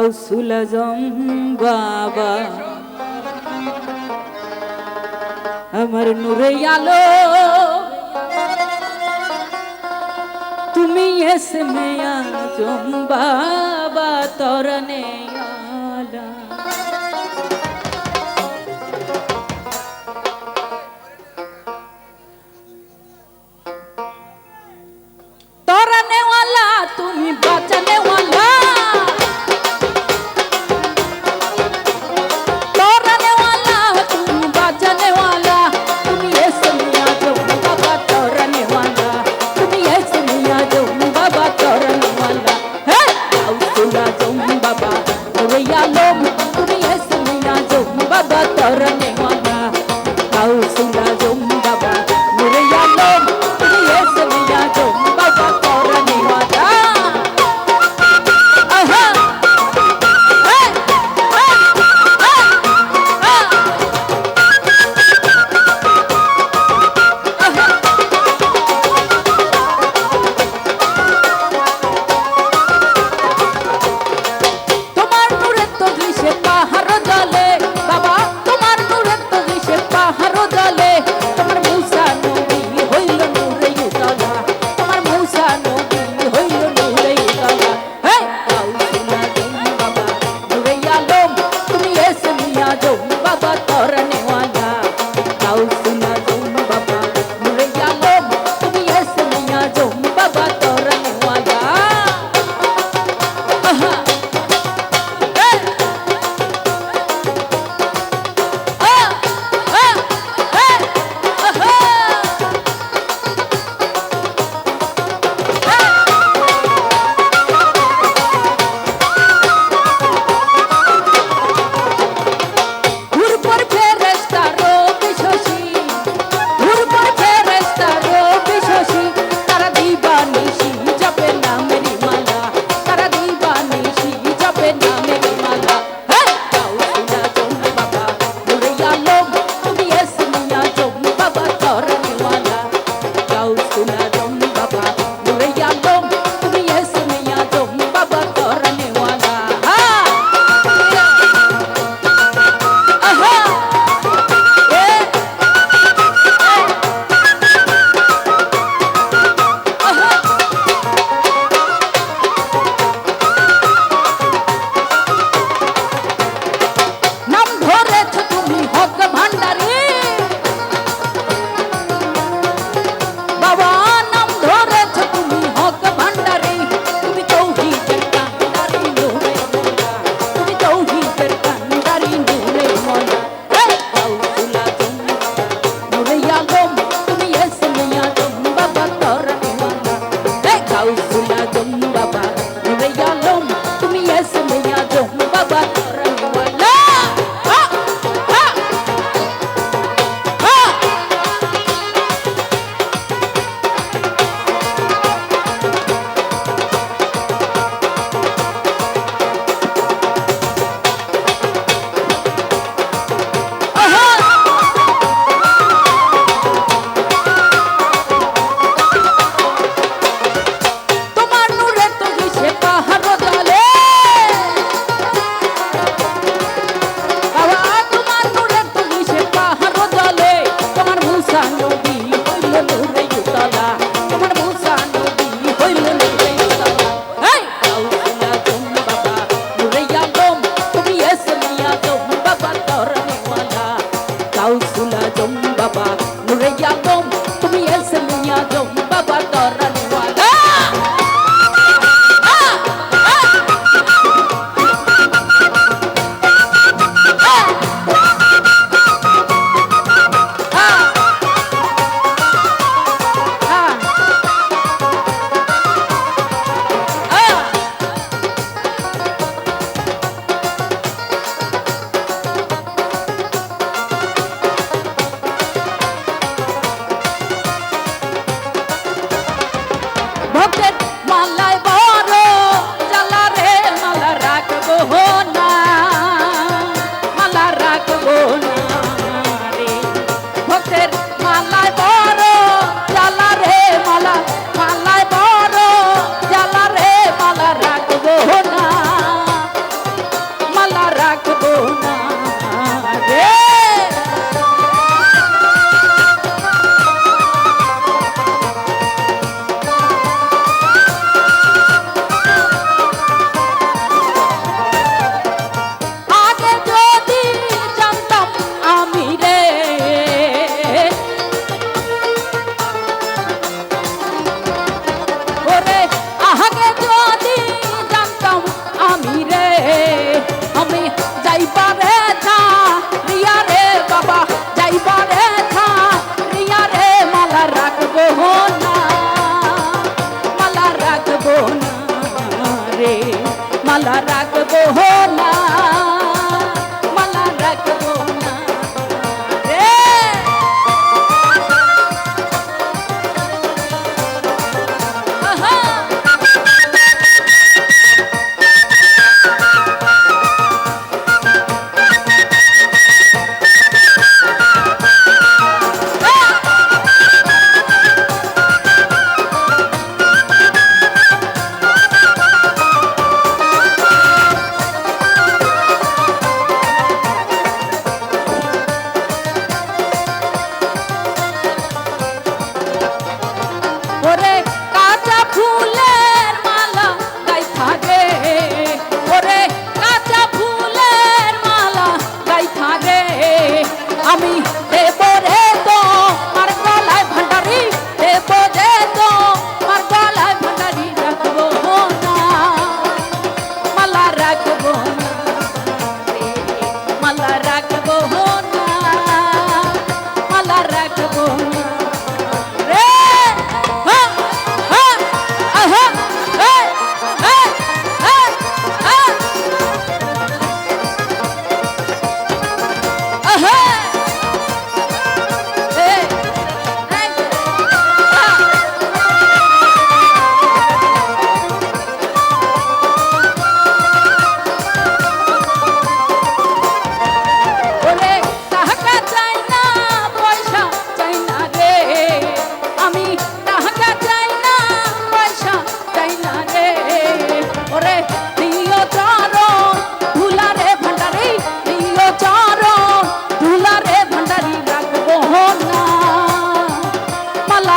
রসুল বাবা। আমার নূরে আলো তুমি এস মেয়া জম বাবা তরনে বাবা তোর নেওয়া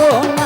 মালা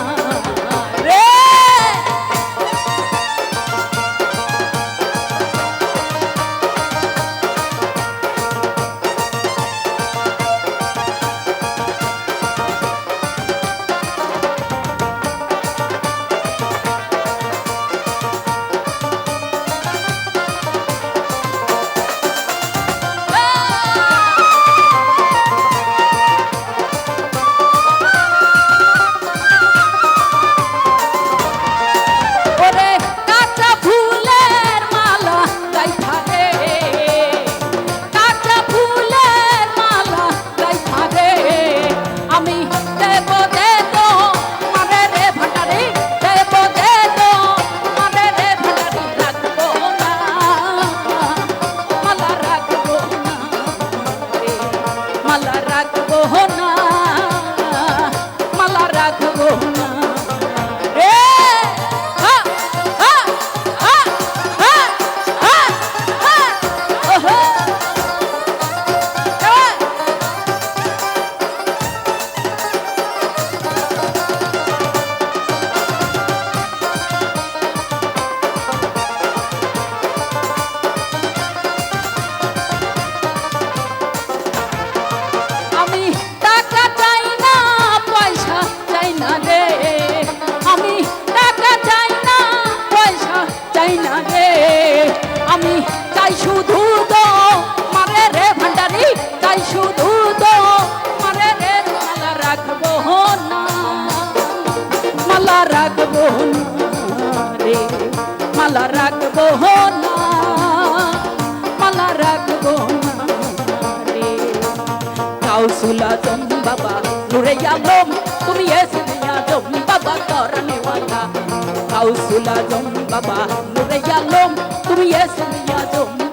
মালা রাখব না, মালা রাখব গাউসুল আজম বাবা, নুরে আলম, তুমি এসে আজম বাবা করনেওয়ালা গাউসুল জম বাবা, নুরে আলম, তুমি এসে নিয়া বাবা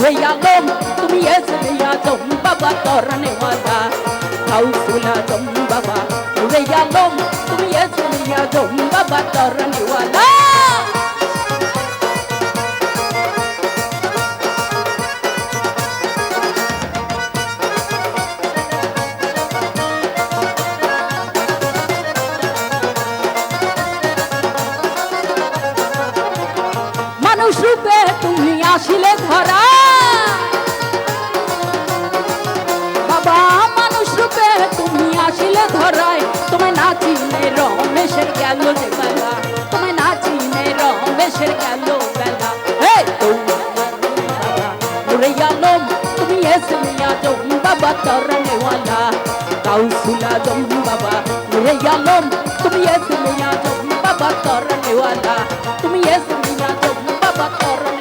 নূরে আলম তুমি এসে আজম বাবা করনে ওয়ালা গাউসুল আজম বাবা নূরে আলম তুমি এসে আজম বাবা করনে ওয়ালা গেল বেলা। তোমায় নাচিলে রমেশের গেল বেলা। হে নুরে আলম তুমি এসে আজম বাবা তরনেওয়ালা গাউসুল আজম বাবা উড়ে আলম তুমি এসে আজম বাবা তরণেওয়ালা। তুমি এসে আজম বাবা তরনে